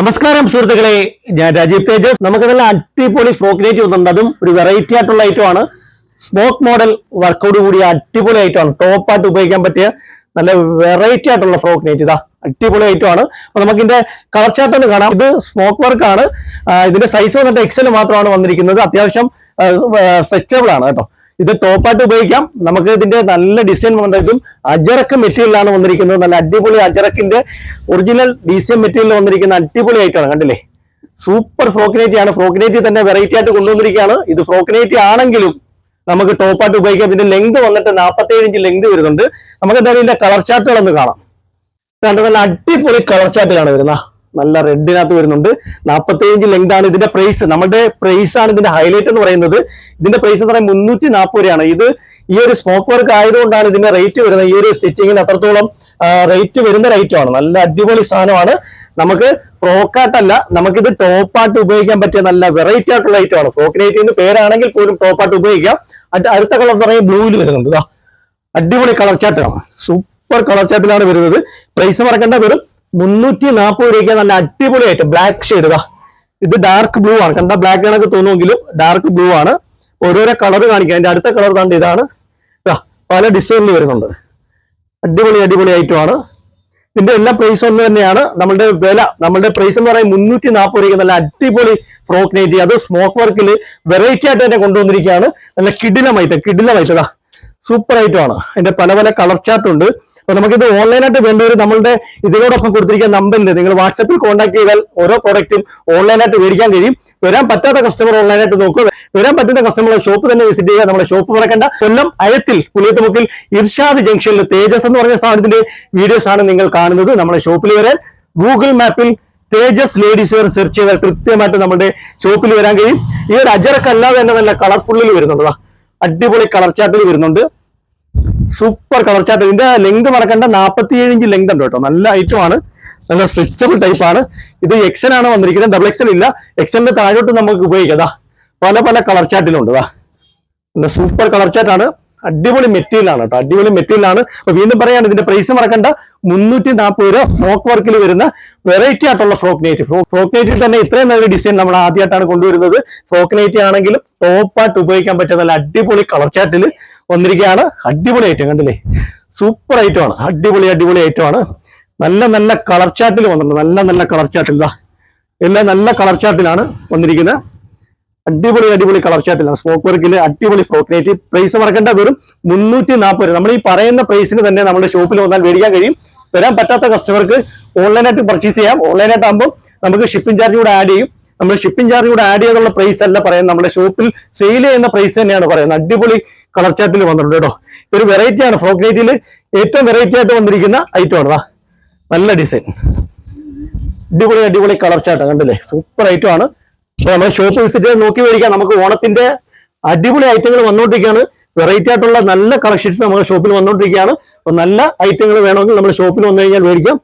നമസ്കാരം സുഹൃത്തുക്കളെ ഞാൻ രാജീവ് തേജസ്. നമുക്ക് നല്ല അടിപൊളി ഫ്രോക്ക് നൈറ്റ് വന്നിട്ടുണ്ട്. അതും ഒരു വെറൈറ്റി ആയിട്ടുള്ള ഐറ്റം ആണ്. സ്മോക്ക് മോഡൽ വർക്കൗട്ട് കൂടിയ അടിപൊളി ആണ്. ടോപ്പ് ആയിട്ട് ഉപയോഗിക്കാൻ പറ്റിയ നല്ല വെറൈറ്റി ആയിട്ടുള്ള ഫ്രോക്ക് നൈറ്റ് ഇതാ അടിപൊളി ഐറ്റം ആണ്. അപ്പൊ നമുക്കിന്റെ കളർ ചാർട്ട് ഒന്ന് കാണാം. ഇത് സ്മോക്ക് വർക്ക് ആണ്. ഇതിന്റെ സൈസ് വന്നിട്ട് എക്സൽ മാത്രമാണ് വന്നിരിക്കുന്നത്. അത്യാവശ്യം സ്ട്രെച്ചബിൾ ആണ് കേട്ടോ. ഇത് ടോപ്പായിട്ട് ഉപയോഗിക്കാം. നമുക്ക് ഇതിന്റെ നല്ല ഡിസൈൻ വന്നിട്ടും അജറക്ക് മെറ്റീരിയലാണ് വന്നിരിക്കുന്നത്. നല്ല അടിപൊളി അജറക്കിന്റെ ഒറിജിനൽ ഡിസൈൻ മെറ്റീരിയൽ വന്നിരിക്കുന്ന അടിപൊളി ആയിട്ടാണ് കണ്ടില്ലേ? സൂപ്പർ ഫ്രോക്കിനേറ്റി ആണ്. ഫ്രോക്കിനേറ്റി തന്നെ വെറൈറ്റി ആയിട്ട് കൊണ്ടുവന്നിരിക്കുകയാണ്. ഇത് ഫ്രോക്കിനേറ്റി ആണെങ്കിലും നമുക്ക് ടോപ്പായിട്ട് ഉപയോഗിക്കാം. ഇതിന്റെ ലെങ്ത് വന്നിട്ട് 47 ഇഞ്ച് ലെങ്ത് വരുന്നുണ്ട്. നമുക്ക് എന്തായാലും ഇതിന്റെ കളർ ചാർട്ടുകൾ ഒന്ന് കാണാം. കണ്ടത് നല്ല അടിപൊളി കളർ ചാർട്ടിലാണ് വരുന്ന നല്ല റെഡിനകത്ത് വരുന്നുണ്ട്. നാൽപ്പത്തി അഞ്ച് ലെങ്ത് ആണ് ഇതിന്റെ പ്രൈസ് നമ്മുടെ പ്രൈസ് ആണ് ഇതിന്റെ ഹൈലൈറ്റ് എന്ന് പറയുന്നത്. ഇതിന്റെ പ്രൈസ് എന്ന് പറയുന്നത് മുന്നൂറ്റി നാൽപ്പത് രൂപയാണ്. ഇത് ഈ ഒരു സ്മോക്ക് വർക്ക് ആയതുകൊണ്ടാണ് ഇതിന്റെ റേറ്റ് വരുന്നത്. ഈ ഒരു സ്റ്റിച്ചിങ്ങിന് അത്രത്തോളം റേറ്റ് വരുന്ന റേറ്റ് ആണ്. നല്ല അടിപൊളി സാധനമാണ്. നമുക്ക് ഫ്രോക്കായിട്ടല്ല നമുക്കിത് ടോപ്പായിട്ട് ഉപയോഗിക്കാൻ പറ്റിയ നല്ല വെറൈറ്റി ആയിട്ടുള്ള ഐറ്റം ആണ്. ഫ്രോക്ക് നൈറ്റ് പേരാണെങ്കിൽ പോലും ടോപ്പായിട്ട് ഉപയോഗിക്കാം. അടുത്ത കളർ എന്ന് പറയുന്നത് ബ്ലൂവിൽ വരുന്നുണ്ട്. അടിപൊളി കളർ ചാട്ടാണ് സൂപ്പർ കളർ ചാട്ടിലാണ് വരുന്നത്. പ്രൈസ് മറക്കേണ്ട വെറും മുന്നൂറ്റി നാൽപ്പത് രൂപയ്ക്ക് നല്ല അടിപൊളിയായിട്ട് ബ്ലാക്ക് ഷെയ്ഡ് ഇതാ. ഇത് ഡാർക്ക് ബ്ലൂ ആണ്. കണ്ട ബ്ലാക്ക് കണക്ക് തോന്നുമെങ്കിലും ഡാർക്ക് ബ്ലൂ ആണ്. ഓരോരോ കളർ കാണിക്കാം. അതിന്റെ അടുത്ത കളർ കണ്ട് ഇതാണ്. ഇതാ പല ഡിസൈനിൽ വരുന്നുണ്ട്. അടിപൊളി അടിപൊളി ഐറ്റം ആണ്. ഇതിന്റെ എല്ലാ പ്രൈസ് ഒന്ന് തന്നെയാണ്. നമ്മുടെ വില നമ്മുടെ പ്രൈസ് എന്ന് പറയുന്നത് മുന്നൂറ്റി നാൽപ്പത് രൂപയ്ക്ക് നല്ല അടിപൊളി ഫ്രോക്ക് നൈറ്റി അത് സ്മോക്ക് വർക്കിൽ വെറൈറ്റി ആയിട്ട് തന്നെ കൊണ്ടുവന്നിരിക്കുകയാണ്. നല്ല കിടിലമായിട്ട് കിടിലമായിട്ട് സൂപ്പർ ഐറ്റമാണ് അതിന്റെ പല പല കളർ ചാർട്ട് ഉണ്ട്. അപ്പൊ നമുക്കിത് ഓൺലൈനായിട്ട് വേണ്ടവർ നമ്മളുടെ ഇതിനോടൊപ്പം കൊടുത്തിരിക്കുന്ന നമ്പറിൽ നിങ്ങൾ വാട്സപ്പിൽ കോൺടാക്ട് ചെയ്താൽ ഓരോ പ്രോഡക്റ്റും ഓൺലൈനായിട്ട് മേടിക്കാൻ കഴിയും. വരാൻ പറ്റാത്ത കസ്റ്റമർ ഓൺലൈനായിട്ട് നോക്കുക വരാൻ പറ്റുന്ന കസ്റ്റമർ ഷോപ്പ് തന്നെ വിസിറ്റ് ചെയ്യുക. നമ്മുടെ ഷോപ്പ് മറക്കണ്ട. കൊല്ലം അയത്തിൽ പുലിയത്തുമുക്കിൽ ഇർഷാദ് ജംഗ്ഷനിൽ തേജസ് എന്ന് പറഞ്ഞ സ്ഥാപനത്തിന്റെ വീഡിയോസ് ആണ് നിങ്ങൾ കാണുന്നത്. നമ്മുടെ ഷോപ്പിൽ വരാൻ ഗൂഗിൾ മാപ്പിൽ തേജസ് ലേഡീസ് വെയർ സെർച്ച് ചെയ്താൽ കൃത്യമായിട്ട് നമ്മുടെ ഷോപ്പിൽ വരാൻ കഴിയും. ഈ ഒരു അജറക്കല്ലാതെ തന്നെ നല്ല കളർഫുള്ളിൽ വരുന്നുണ്ട് ദാ. അടിപൊളി കളർ ചാർട്ടിൽ വരുന്നുണ്ട്. സൂപ്പർ കളർ ചാർട്ട് ഇതിന്റെ ലെങ്ത് മറക്കേണ്ട 47 ഇഞ്ച് ലെങ്ത് ഉണ്ട് കേട്ടോ. നല്ല ഐറ്റം ആണ്. നല്ല സ്ട്രെച്ചബിൾ ടൈപ്പ് ആണ്. ഇത് എക്സൽ ആണ് വന്നിരിക്കുന്നത്. ഡബിൾ എക്സൽ ഇല്ല. എക്സലിന്റെ താഴോട്ട് നമുക്ക് ഉപയോഗിക്കാം. പല പല കളർ ചാർട്ടിലുണ്ട് നല്ല സൂപ്പർ കളർ ചാർട്ടാണ് അടിപൊളി മെറ്റീരിയലാണ് കേട്ടോ. അടിപൊളി മെറ്റീരിയലാണ് വീണ്ടും പറയാണ് ഇതിന്റെ പ്രൈസ് മറക്കണ്ട. മുന്നൂറ്റി നാൽപ്പത് രൂപ ഫ്രോക്ക് വർക്കിൽ വരുന്ന വെറൈറ്റി ആയിട്ടുള്ള ഫ്രോക്ക് നൈറ്റ് ഫ്രോക്ക് നൈറ്റിൽ തന്നെ ഇത്രയും നല്ല ഡിസൈൻ നമ്മൾ ആദ്യമായിട്ടാണ് കൊണ്ടുവരുന്നത്. ഫ്രോക്ക് നൈറ്റ് ആണെങ്കിലും ടോപ്പായിട്ട് ഉപയോഗിക്കാൻ പറ്റിയ നല്ല അടിപൊളി കളർ ചാറ്റിൽ വന്നിരിക്കുകയാണ്. അടിപൊളി ഐറ്റം കണ്ടില്ലേ? സൂപ്പർ ഐറ്റം ആണ്. അടിപൊളി അടിപൊളി ഐറ്റം ആണ്. നല്ല നല്ല കളർ ചാറ്റിൽ വന്നിട്ടുണ്ട്. നല്ല നല്ല കളർ ചാറ്റിൽ ഇതാ. എല്ലാം നല്ല കളർ ചാറ്റിലാണ് വന്നിരിക്കുന്നത്. അടിപൊളി അടിപൊളി കളർ ചാർട്ടിലാണ് സ്മോക്ക് വർക്കിൽ അടിപൊളി ഫ്രോക്ക് നൈറ്റ് പ്രൈസ് മറക്കേണ്ട വെറും മുന്നൂറ്റി നാൽപ്പത് നമ്മൾ ഈ പറയുന്ന പ്രൈസിന് തന്നെ നമ്മുടെ ഷോപ്പിൽ വന്നാൽ മേടിക്കാൻ കഴിയും. വരാൻ പറ്റാത്ത കസ്റ്റമർക്ക് ഓൺലൈനായിട്ട് പർച്ചേസ് ചെയ്യാം. ഓൺലൈനായിട്ട് ആകുമ്പോൾ നമുക്ക് ഷിപ്പിംഗ് ചാർജ് കൂടെ ആഡ് ചെയ്യും. നമ്മൾ ഷിപ്പിംഗ് ചാർജ് കൂടെ ആഡ് ചെയ്തുള്ള പ്രൈസ് അല്ല പറയുന്നത്. നമ്മുടെ ഷോപ്പിൽ സെയിൽ ചെയ്യുന്ന പ്രൈസ് തന്നെയാണ് പറയുന്നത്. അടിപൊളി കളർ ചാർട്ടിൽ വന്നിട്ടുണ്ട് കേട്ടോ. ഒരു വെറൈറ്റിയാണ് ഫ്രോക്ക് നൈറ്റിൽ ഏറ്റവും വെറൈറ്റി ആയിട്ട് വന്നിരിക്കുന്ന ഐറ്റം ആണ്. നല്ല ഡിസൈൻ അടിപൊളി അടിപൊളി കളർ ചാർട്ട് കണ്ടില്ലേ? സൂപ്പർ ഐറ്റം ആണ്. നമ്മൾ ഷോപ്പ് വിസിറ്റ് ചെയ്ത് നോക്കി മേടിക്കാം. നമുക്ക് ഓണത്തിന്റെ അടിപൊളി ഐറ്റങ്ങൾ വന്നുകൊണ്ടിരിക്കുകയാണ് വെറൈറ്റി ആയിട്ടുള്ള നല്ല കളക്ഷൻസ് നമ്മുടെ ഷോപ്പിൽ വന്നുകൊണ്ടിരിക്കുകയാണ് അപ്പൊ നല്ല ഐറ്റങ്ങൾ വേണമെങ്കിൽ നമ്മുടെ ഷോപ്പിൽ വന്നു കഴിഞ്ഞാൽ മേടിക്കാം.